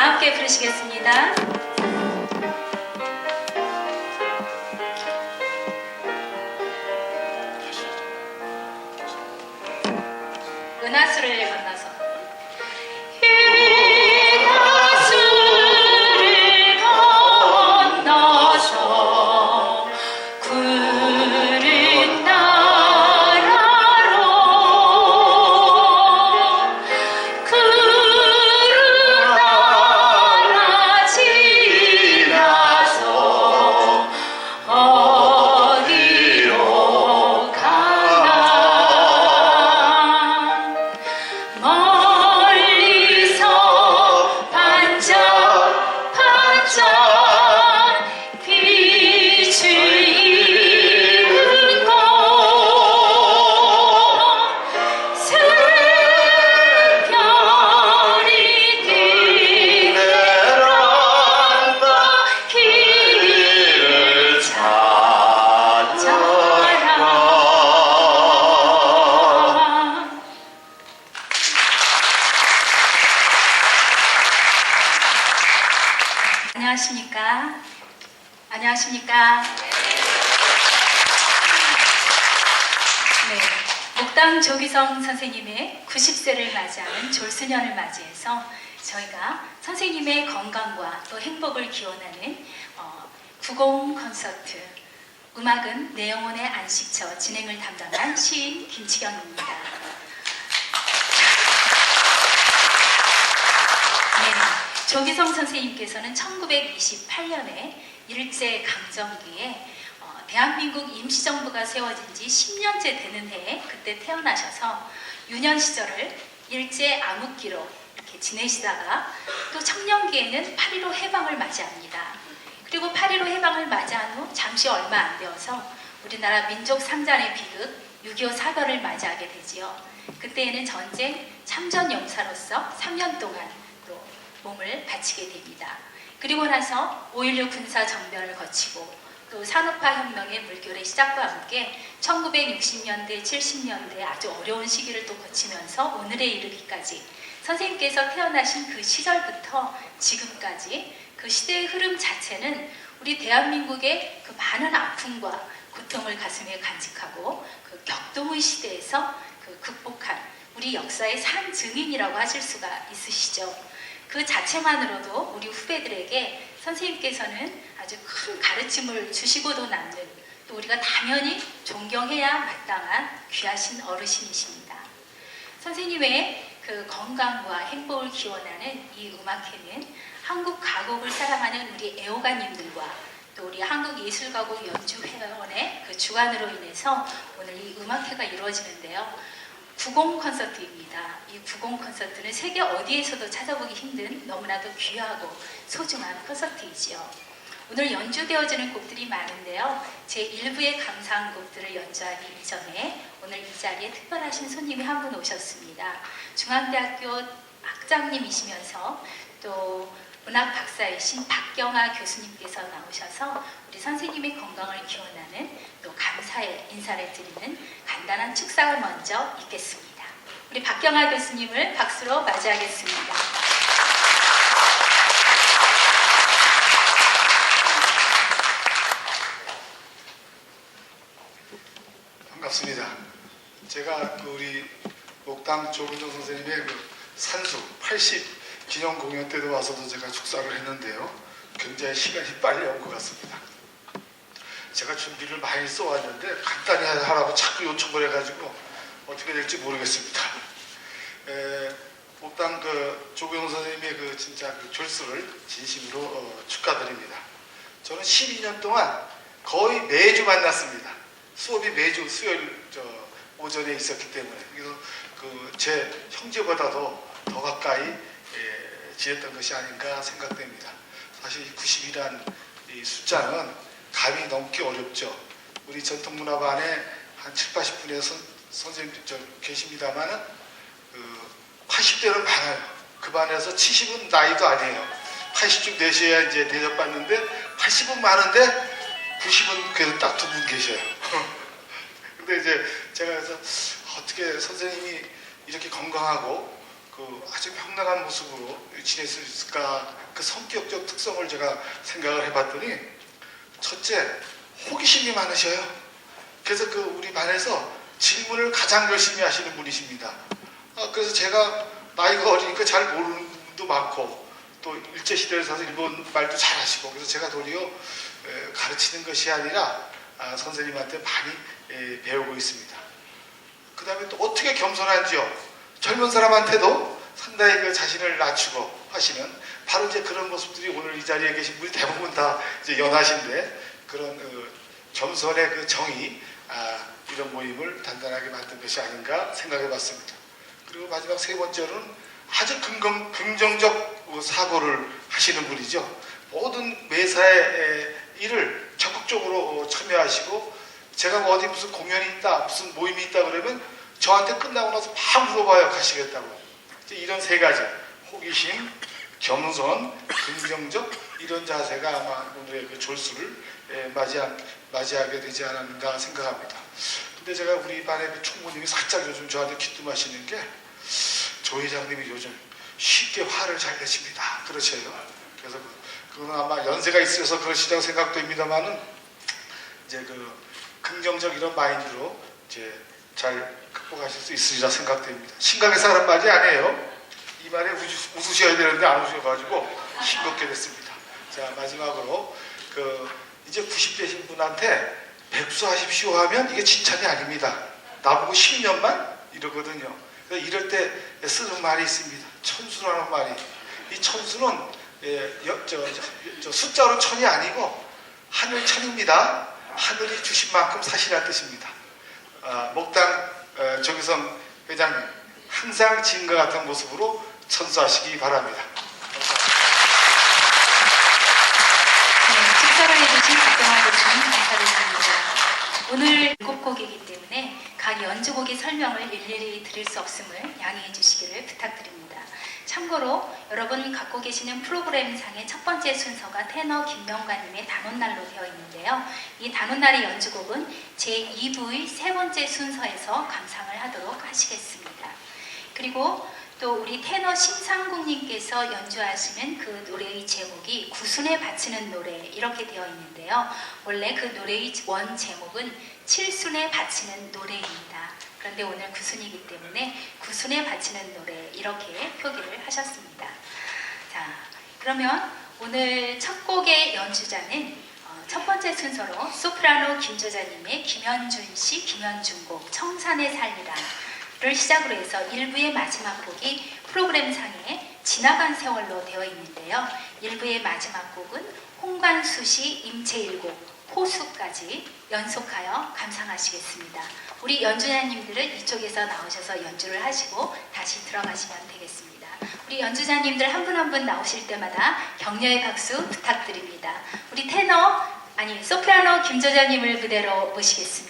다 함께 부르시겠습니다. 안녕하십니까? 네, 목당 조기성 선생님의 90세를 맞이하는 졸수년을 맞이해서 저희가 선생님의 건강과 또 행복을 기원하는 어, 구공 콘서트 음악은 내 영혼의 안식처 진행을 담당한 시인 김치경입니다. 네, 조기성 선생님께서는 1928년에 일제 강점기에 어, 대한민국 임시정부가 세워진 지 10년째 되는 해에 그때 태어나셔서 유년 시절을 일제 암흑기로 이렇게 지내시다가 또 청년기에는 8.15 해방을 맞이합니다. 그리고 8.15 해방을 맞이한 후 잠시 얼마 안 되어서 우리나라 민족 상잔의 비극 6.25 사변을 맞이하게 되지요. 그때에는 전쟁 참전 용사로서 3년 동안 또 몸을 바치게 됩니다. 그리고 나서 5.16 군사 정변을 거치고 또 산업화 혁명의 물결의 시작과 함께 1960년대, 70년대 아주 어려운 시기를 또 거치면서 오늘에 이르기까지 선생님께서 태어나신 그 시절부터 지금까지 그 시대의 흐름 자체는 우리 대한민국의 그 많은 아픔과 고통을 가슴에 간직하고 그 격동의 시대에서 그 극복한 우리 역사의 산 증인이라고 하실 수가 있으시죠. 그 자체만으로도 우리 후배들에게 선생님께서는 아주 큰 가르침을 주시고도 남는 또 우리가 당연히 존경해야 마땅한 귀하신 어르신이십니다. 선생님의 그 건강과 행복을 기원하는 이 음악회는 한국 가곡을 사랑하는 우리 애호가님들과 또 우리 한국예술가곡 연주회원의 그 주관으로 인해서 오늘 이 음악회가 이루어지는데요. 구공 콘서트입니다. 이 구공 콘서트는 세계 어디에서도 찾아보기 힘든 너무나도 귀하고 소중한 콘서트이지요. 오늘 연주되어지는 곡들이 많은데요. 제 1부의 감사한 곡들을 연주하기 이전에 오늘 이 자리에 특별하신 손님이 한 분 오셨습니다. 중앙대학교 학장님이시면서 또 문학 박사이신 박경아 교수님께서 나오셔서 우리 선생님의 건강을 기원하는 또 감사의 인사를 드리는 간단한 축사를 먼저 읽겠습니다. 우리 박경아 교수님을 박수로 맞이하겠습니다. 반갑습니다. 제가 그 우리 목당 조근정 선생님의 그 산수 80 기념 공연 때도 와서도 제가 축사를 했는데요. 굉장히 시간이 빨리 온 것 같습니다. 제가 준비를 많이 써왔는데 간단히 하라고 자꾸 요청을 해가지고 어떻게 될지 모르겠습니다. 에, 목당 그 조경 선생님의 그 진짜 그 졸수를 진심으로 어, 축하드립니다. 저는 12년 동안 거의 매주 만났습니다. 수업이 매주 수요일 저 오전에 있었기 때문에 그래서 그 제 형제보다도 더 가까이 예, 지냈던 것이 아닌가 생각됩니다. 사실 90이란 이 숫자는 감이 넘기 어렵죠. 우리 전통문화반에 한 7, 80분의 선, 선생님들 저 계십니다만은 그 80대는 많아요. 그 반에서 70은 나이도 아니에요. 80쯤 되셔야 이제 대접받는데 80은 많은데 90은 그래도 딱 두 분 계셔요. 근데 이제 제가 그래서 어떻게 선생님이 이렇게 건강하고 그 아주 평등한 모습으로 지낼 수 있을까 그 성격적 특성을 제가 생각을 해봤더니 첫째 호기심이 많으셔요. 그래서 그 우리 반에서 질문을 가장 열심히 하시는 분이십니다. 아, 그래서 제가 나이가 어리니까 잘 모르는 분도 많고 또 일제 시대에 사서 일본 말도 잘하시고 그래서 제가 도리어 에, 가르치는 것이 아니라 아, 선생님한테 많이 에, 배우고 있습니다. 그 다음에 또 어떻게 겸손한지요. 젊은 사람한테도 상당히 그 자신을 낮추고 하시는 바로 이제 그런 모습들이 오늘 이 자리에 계신 분이 대부분 다 이제 연하신데 그런 어, 겸손의 그 정의 아, 이런 모임을 단단하게 만든 것이 아닌가 생각해 봤습니다. 그리고 마지막 세 번째로는 아주 긍정, 긍정적 어, 사고를 하시는 분이죠. 모든 매사의 에, 일을 적극적으로 어, 참여하시고 제가 뭐 어디 무슨 공연이 있다, 무슨 모임이 있다 그러면 저한테 끝나고 나서 막 물어봐요, 가시겠다고. 이런 세 가지, 호기심, 겸손, 긍정적 이런 자세가 아마 오늘의 그 졸수를 에, 맞이한, 맞이하 게 되지 않았는가 생각합니다. 근데 제가 우리 반의 그 총무님이 살짝 요즘 저한테 기뜸하시는 게 조 회장님이 요즘 쉽게 화를 잘 내십니다. 그러셔요. 그래서 그 그거는 아마 연세가 있어서 그러시다고 생각됩니다만은 이제 그 긍정적 이런 마인드로 이제 잘 극복하실 수 있으리라 생각됩니다. 심각해서 하는 말이 아니에요. 이 말에 웃으- 웃으 셔야 되는데 안 웃으셔가지고 싱겁게 됐습니다. 자 마지막으로 그 이제 90대신 분한테 백수하십시오 하면 이게 칭찬이 아닙니다. 나보고 10년만 이러거든요. 그래서 이럴 때 쓰는 말이 있습니다. 천수라는 말이. 이 천수는 예, 여- 저, 저, 저 숫자로 천이 아니고 하늘 천입니다. 하늘이 주신 만큼 사시라는 뜻입니다. 아, 목당 어, 조기성 회장님 항상 지금과 같은 모습으로 천수하시기 바랍니다. 네, 축사를 해주신 박경화 교수님 감사드립니다. 오늘 일곱 곡이기 때문에 각 연주곡의 설명을 일일이 드릴 수 없음을 양해해 주시기를 부탁드립니다. 참고로 여러분 갖고 계시는 프로그램상의 첫 번째 순서가 테너 김명관님의 단오날로 되어 있는데요. 이 단오날의 연주곡은 제2부의 세 번째 순서에서 감상을 하도록 하시겠습니다. 그리고 또 우리 테너 심상국님께서 연주하시는 그 노래의 제목이 구순에 바치는 노래 이렇게 되어 있는데요. 원래 그 노래의 원 제목은 칠순에 바치는 노래입니다. 그런데 오늘 구순이기 때문에 구순에 바치는 노래 이렇게 표기를 하셨습니다. 자, 그러면 오늘 첫 곡의 연주자는 어, 첫 번째 순서로 소프라노 김조자님의 김현준 씨, 김현준 곡 청산의 살리라 를 시작으로 해서 1부의 마지막 곡이 프로그램상에 지나간 세월로 되어 있는데요. 1부의 마지막 곡은 홍관수 씨 임채일 곡 호수까지 연속하여 감상하시겠습니다. 우리 연주자님들은 이쪽에서 나오셔서 연주를 하시고 다시 들어가시면 되겠습니다. 우리 연주자님들 한 분 한 분 나오실 때마다 격려의 박수 부탁드립니다. 우리 테너 아니 소프라노 김조자님을 그대로 모시겠습니다.